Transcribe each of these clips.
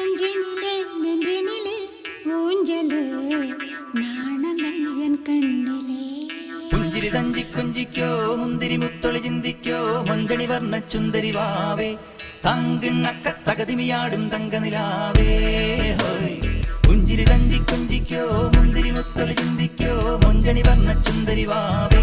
നെഞ്ചിനിലെ നെഞ്ചിനിലെ ഊഞ്ചൽ നാണങ്ങൾ N കണ്ണിലെ. പുഞ്ചിരി തഞ്ചി കുഞ്ചിക്കോ മുന്തിരി മുത്തൊളി ചിന്തിക്കോ മഞ്ചണി വർണ ചുന്ദരി വാവേ. തങ്കിണ്ണക്ക തകതിമിയാടും തങ്കനിലാവേ. പുഞ്ചിരി തഞ്ചി കുഞ്ചിക്കോ മുന്തിരി മുത്തൊളി ചിന്തിക്കോ മഞ്ചണി വർണ ചുന്ദരി വാവേ.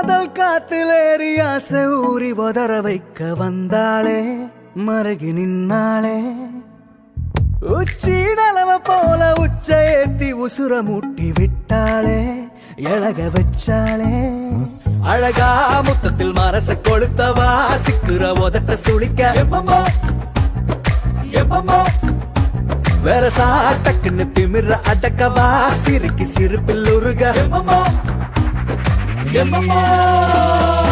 காதல் காத்திலேறி ஆசை ஊறி உதற வைக்க வந்தாளே மருகி நின்னாளே. உச்சி நலவ போல உச்ச ஏத்தி உசுர மூட்டி விட்டாளே எழக வச்சாளே. அழகா முத்தத்தில் மரச கொளுத்தவா சிக்குற உதட்ட சுழிக்க எப்பமோ எப்பமோ வேற சாட்டக்குன்னு திமிர அடக்கவா சிரிக்கு சிரிப்பில் உருக. எப்பமோ Give them